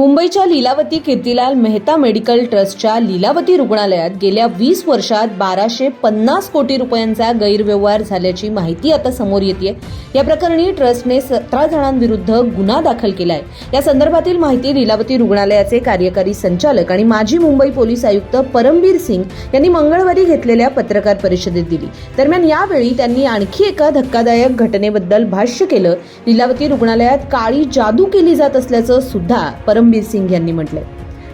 मुंबईच्या लीलावती कीर्तिलाल मेहता मेडिकल ट्रस्टच्या लीलावती रुग्णालयात गेल्या वीस वर्षात बाराशे पन्नास कोटी रुपयांचा गैरव्यवहार झाल्याची माहिती आता समोर येते या प्रकरणी ट्रस्टने सतरा जणांविरुद्ध गुन्हा दाखल केला आहे या संदर्भातील माहिती लीलावती रुग्णालयाचे कार्यकारी संचालक आणि माजी मुंबई पोलीस आयुक्त परमबीर सिंग यांनी मंगळवारी घेतलेल्या पत्रकार परिषदेत दिली. दरम्यान यावेळी त्यांनी आणखी एका धक्कादायक घटनेबद्दल भाष्य केलं. लीलावती रुग्णालयात काळी जादू केली जात असल्याचं सुद्धा परमबीर सिंग यांनी म्हटलंय.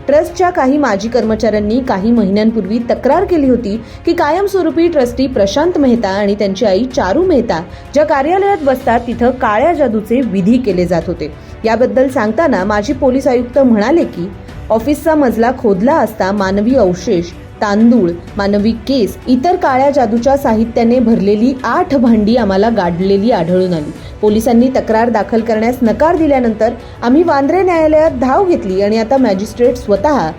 ट्रस्टच्या काही माजी कर्मचाऱ्यांनी काही महिन्यांपूर्वी तक्रार केली होती की कायमस्वरूपी ट्रस्टी प्रशांत मेहता आणि त्यांची आई चारू मेहता ज्या कार्यालयात बसतात तिथं काळ्या जादूचे विधी केले जात होते. याबद्दल सांगताना माजी पोलीस आयुक्त म्हणाले की ऑफिसचा मजला खोदला असता मानवी अवशेष तांदूळ मानवी केस इतर काळ्या जादूच्या साहित्याने भरलेली आठ भांडी आम्हाला गाडलेली आढळून आली. पोलिसांनी तक्रार दाखल करण्यास नकार दिल्यानंतर आम्ही वांद्रे न्यायालयात धाव घेतली आणि आता मॅजिस्ट्रेट स्वतः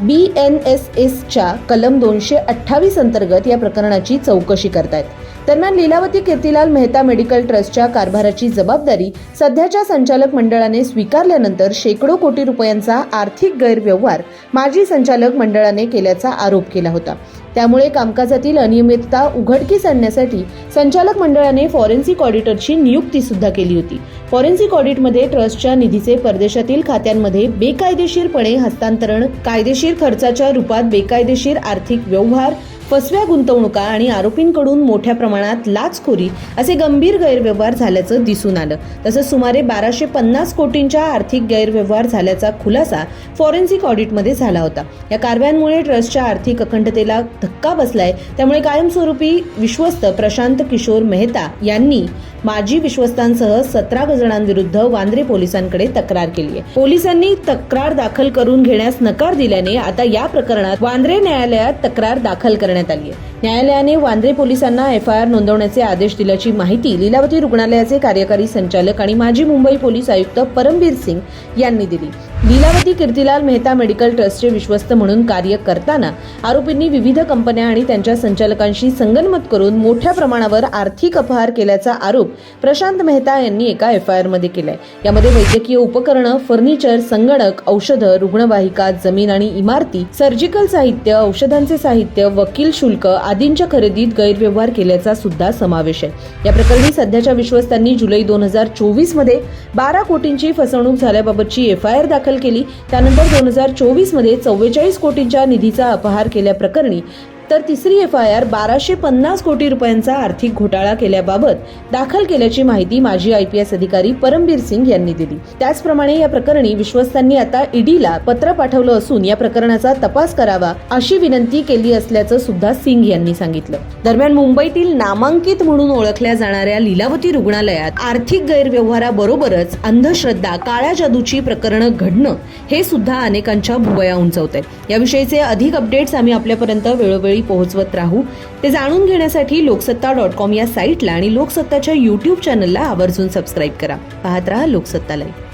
बी एन एस एसच्या कलम दोनशे अठ्ठावीस अंतर्गत या प्रकरणाची चौकशी करतायत. दरम्यान लीलावती कीर्तिलाल मेहता मेडिकल ट्रस्टच्या कारभाराची जबाबदारी सध्याच्या संचालक मंडळाने स्वीकारल्यानंतर शेकडो कोटी रुपयांचा आर्थिक गैरव्यवहार माजी संचालक मंडळाने केल्याचा आरोप केला होता. त्यामुळे कामकाजातील अनियमितता उघडकीस आणण्यासाठी संचालक मंडळाने फॉरेन्सिक ऑडिटरची नियुक्ती सुद्धा केली होती. फॉरेन्सिक ऑडिटमध्ये ट्रस्टच्या निधीचे परदेशातील खात्यांमध्ये बेकायदेशीरपणे हस्तांतरण कायदेशीर खर्चाच्या रूपात बेकायदेशीर आर्थिक व्यवहार फसव्या गुंतवणुका आणि आरोपींकडून मोठ्या प्रमाणात लाचखोरी असे गंभीर गैरव्यवहार झाल्याचं दिसून आलं. तसंच सुमारे बाराशे पन्नास कोटींच्या आर्थिक गैरव्यवहार झाल्याचा खुलासा फॉरेन्सिक ऑडिटमध्ये झाला होता. या कारवायांमुळे ट्रस्टच्या आर्थिक अखंडतेला धक्का बसलाय. त्यामुळे कायमस्वरूपी विश्वस्त प्रशांत किशोर मेहता यांनी माजी विश्वस्तांसह सतरा जणांविरुद्ध वांद्रे पोलिसांकडे तक्रार केली आहे पोलिसांनी तक्रार दाखल करून घेण्यास नकार दिल्याने आता या प्रकरणात वांद्रे न्यायालयात तक्रार दाखल करण्यात आली आहे न्यायालयाने वांद्रे पोलिसांना एफ आय आर नोंदवण्याचे आदेश दिल्याची माहिती लीलावती रुग्णालयाचे कार्यकारी संचालक आणि माजी मुंबई पोलीस आयुक्त परमबीर सिंग यांनी दिली. लीलावती कीर्तिलाल मेहता मेडिकल ट्रस्टचे विश्वस्त म्हणून कार्य करताना आरोपींनी विविध कंपन्या आणि त्यांच्या संचालकांशी संगनमत करून मोठ्या प्रमाणावर आर्थिक अपहार केल्याचा आरोप प्रशांत मेहता यांनी एका एफ आय आरमध्ये केलाय. यामध्ये वैद्यकीय उपकरणं फर्निचर संगणक औषधं रुग्णवाहिका जमीन आणि इमारती सर्जिकल साहित्य औषधांचे साहित्य वकील शुल्क आदींच्या खरेदीत गैरव्यवहार केल्याचा सुद्धा समावेश आहे. या प्रकरणी सध्याच्या विश्वस्तांनी जुलै दोन हजार चोवीसमध्ये बारा कोटींची फसवणूक झाल्याबाबतची एफ आय आर दाखल केली. त्यानंतर दोन हजार चोवीसमध्ये चव्वेचाळीस कोटींच्या निधीचा अपहार केल्याप्रकरणी तर तिसरी एफ आय आर बाराशे पन्नास कोटी रुपयांचा आर्थिक घोटाळा केल्याबाबत दाखल केल्याची माहिती माजी आय पी एस अधिकारी परमबीर सिंग यांनी दिली. त्याचप्रमाणे या प्रकरणी विश्वस्तांनी आता ईडीला पत्र पाठवलं असून या प्रकरणाचा तपास करावा अशी विनंती केली असल्याचं सुद्धा सिंग यांनी सांगितलं. दरम्यान मुंबईतील नामांकित म्हणून ओळखल्या जाणाऱ्या लीलावती रुग्णालयात आर्थिक गैरव्यवहाराबरोबरच अंधश्रद्धा काळ्या जादूची प्रकरणं घडणं हे सुद्धा अनेकांच्या भुवया उंचवत आहे याविषयीचे अधिक अपडेट्स आम्ही आपल्यापर्यंत वेळोवेळी पोहोचवत राहू. ते जाणून घेण्यासाठी लोकसत्ता डॉट कॉम या साईटला आणि लोकसत्ताच्या युट्यूब चॅनलला आवर्जून सबस्क्राईब करा. पाहत राहा लोकसत्ता लाईव्ह